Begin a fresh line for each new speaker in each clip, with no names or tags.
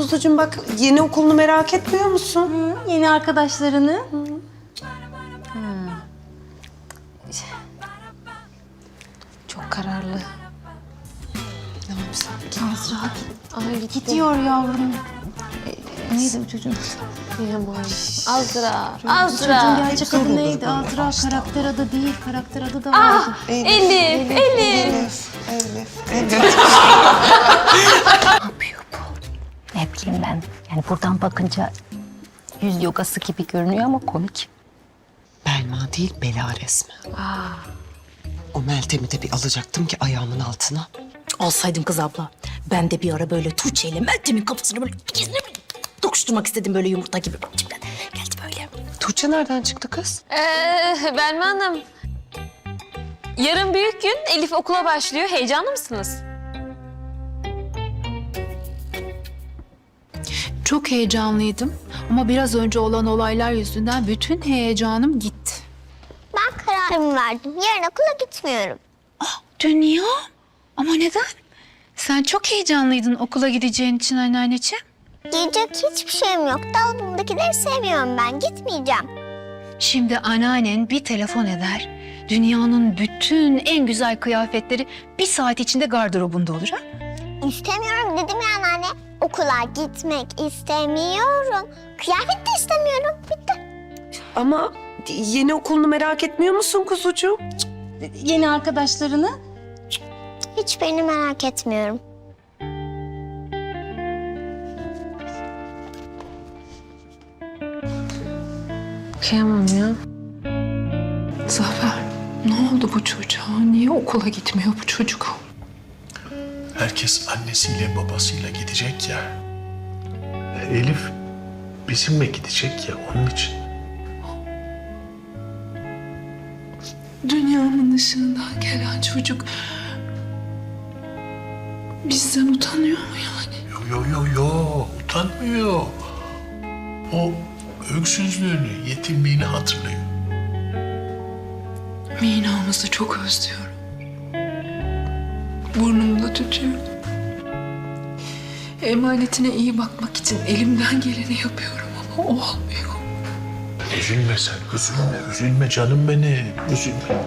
kuzucuğum bak yeni okulunu merak etmiyor musun?
Yeni arkadaşlarını.
Çok kararlı.
Ne yapsam?
Azra
Ay gitti.
gidiyor yavrum. Neydi bu çocuğun?
Yine bu arada. Azra.
Çocuğun
Azra.
gerçek adı neydi? Azra karakter adı değil. Karakter adı da vardı.
Elif. Elif.
Elif, Elif, Elif.
Ne bileyim ben. Yani buradan bakınca yüz yogası gibi görünüyor ama komik.
Belma değil, bela resmi. O Meltem'i de bir alacaktım ki ayağımın altına.
Alsaydım kız abla. Ben de bir ara böyle Tuğçe ile Meltem'in kafasını böyle ikisini dokuşturmak istedim böyle yumurta gibi. Geldi böyle.
Tuğçe nereden çıktı kız?
Ee, Belma Hanım. Yarın büyük gün. Elif okula başlıyor. Heyecanlı mısınız?
Çok heyecanlıydım ama biraz önce olan olaylar yüzünden bütün heyecanım gitti.
Ben kararımı verdim. Yarın okula gitmiyorum.
Dünya? Ama neden? Sen çok heyecanlıydın okula gideceğin için anneanneciğim.
Giyecek hiçbir şeyim yok. Dolabımdakileri sevmiyorum ben. Gitmeyeceğim.
Şimdi anneannen bir telefon eder. Dünyanın bütün en güzel kıyafetleri bir saat içinde gardırobunda olur ha?
İstemiyorum dedim ya anne. Okula gitmek istemiyorum. Kıyafet de istemiyorum. Bitti.
Ama yeni okulunu merak etmiyor musun kuzucuğum?
Yeni arkadaşlarını.
Hiçbirini merak etmiyorum.
Kıyamam ya.
Zafer, ne oldu bu çocuğa? Niye okula gitmiyor bu çocuk?
Herkes annesiyle babasıyla gidecek ya. Elif bizimle gidecek ya onun için.
Dünyanın ışığından gelen çocuk bizden utanıyor mu yani?
Yo yo yo yo utanmıyor. O öksüzlüğünü, yetimliğini hatırlıyor.
Mina'mızı çok özlüyorum. Burnumda tütüyor. Emanetine iyi bakmak için elimden geleni yapıyorum ama olmuyor.
Üzülme sen, üzülme, üzülme canım benim, üzülme.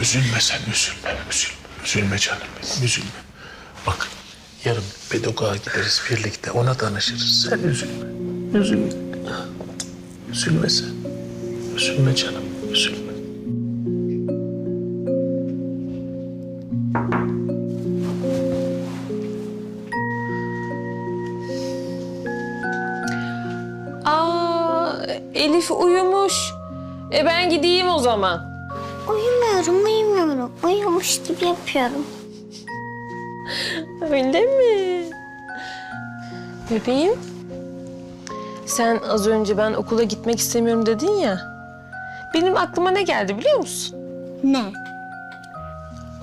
Üzülme sen, üzülme, üzülme, üzülme canım benim, üzülme. Bak, yarın pedagoğa gideriz birlikte, ona danışırız. Sen üzülme, üzülme. Üzülme sen, üzülme canım, üzülme.
Elif uyumuş. E ben gideyim o zaman.
Uyumuyorum, uyumuyorum. Uyumuş gibi yapıyorum.
Öyle mi? Bebeğim. Sen az önce ben okula gitmek istemiyorum dedin ya. Benim aklıma ne geldi biliyor musun?
Ne?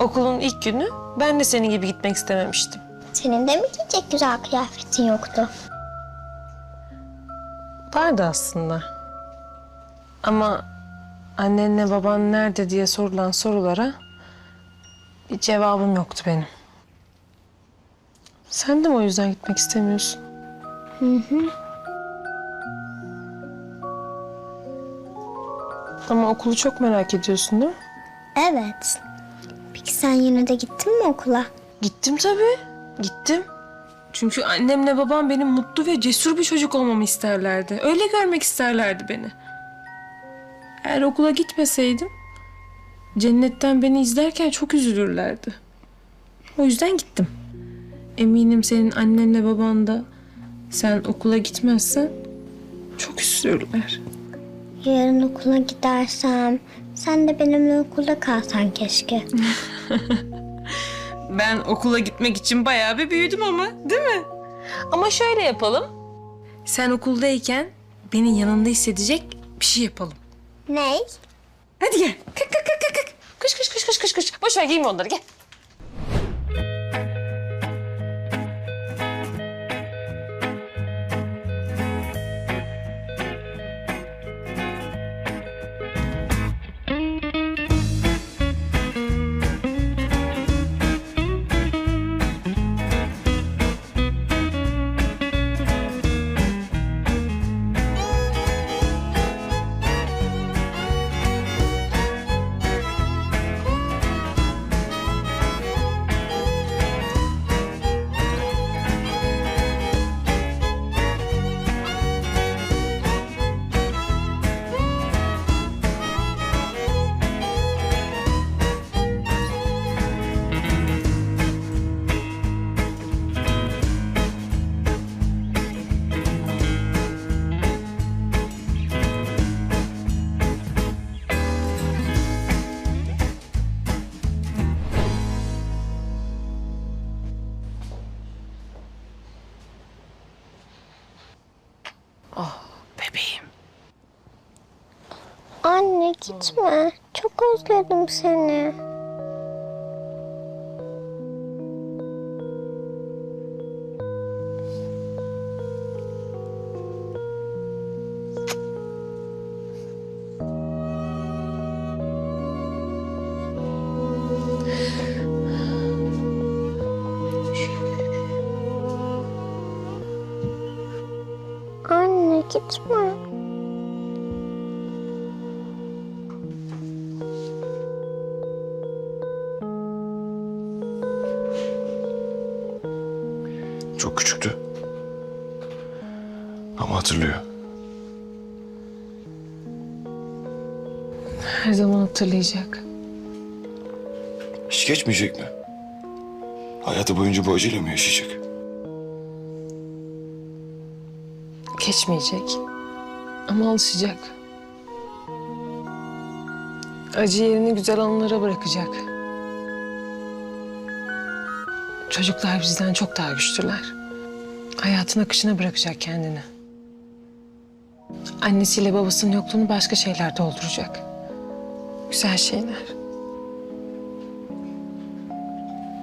Okulun ilk günü ben de senin gibi gitmek istememiştim.
Senin de mi giyecek güzel kıyafetin yoktu?
Vardı aslında. Ama annenle baban nerede diye sorulan sorulara bir cevabım yoktu benim. Sen de mi o yüzden gitmek istemiyorsun? Ama okulu çok merak ediyorsun değil mi?
Evet. Peki sen yine de gittin mi okula?
Gittim tabii. Gittim. Çünkü annemle babam benim mutlu ve cesur bir çocuk olmamı isterlerdi. Öyle görmek isterlerdi beni. Eğer okula gitmeseydim cennetten beni izlerken çok üzülürlerdi. O yüzden gittim. Eminim senin annenle baban da sen okula gitmezsen çok üzülürler.
Yarın okula gidersem sen de benimle okulda kalsan keşke.
Ben okula gitmek için bayağı bir büyüdüm ama değil mi? Ama şöyle yapalım. Sen okuldayken beni yanında hissedecek bir şey yapalım.
Ney?
Hadi gel. Kalk kalk kalk kalk. Kış kış kış kış kış kış. Boş ver giyme onları gel.
Gitme. Çok özledim seni. Anne gitme.
Çok küçüktü. Ama hatırlıyor.
Her zaman hatırlayacak.
Hiç geçmeyecek mi? Hayatı boyunca bu acıyla mı yaşayacak?
Geçmeyecek. Ama alışacak. Acı yerini güzel anılara bırakacak. Çocuklar bizden çok daha güçlüler. Hayatın akışına bırakacak kendini. Annesiyle babasının yokluğunu başka şeyler dolduracak. Güzel şeyler.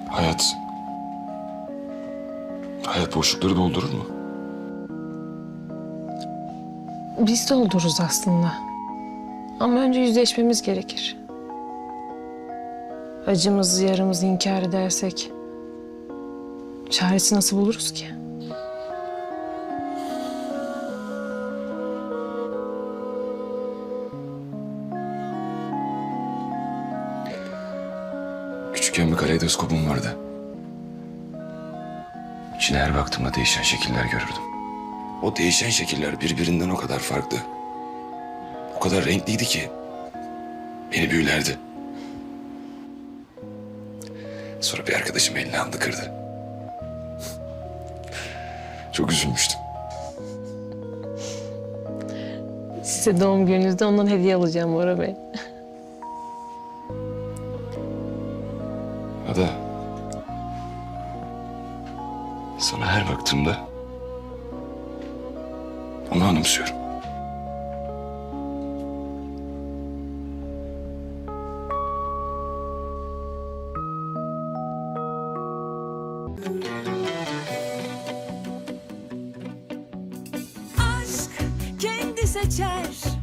Hayat... Hayat boşlukları doldurur mu?
Biz doldururuz aslında. Ama önce yüzleşmemiz gerekir. Acımızı, yaramızı inkar edersek... ...çaresi nasıl buluruz ki?
Küçükken bir kaleidoskopum vardı. İçine her baktığımda değişen şekiller görürdüm. O değişen şekiller birbirinden o kadar farklı. O kadar renkliydi ki beni büyülerdi. Sonra bir arkadaşım elini aldı kırdı. Çok üzülmüştüm.
Size doğum gününüzde ondan hediye alacağım Bora Bey.
Ada. Sana her baktığımda onu anımsıyorum.
aşk kendi seçer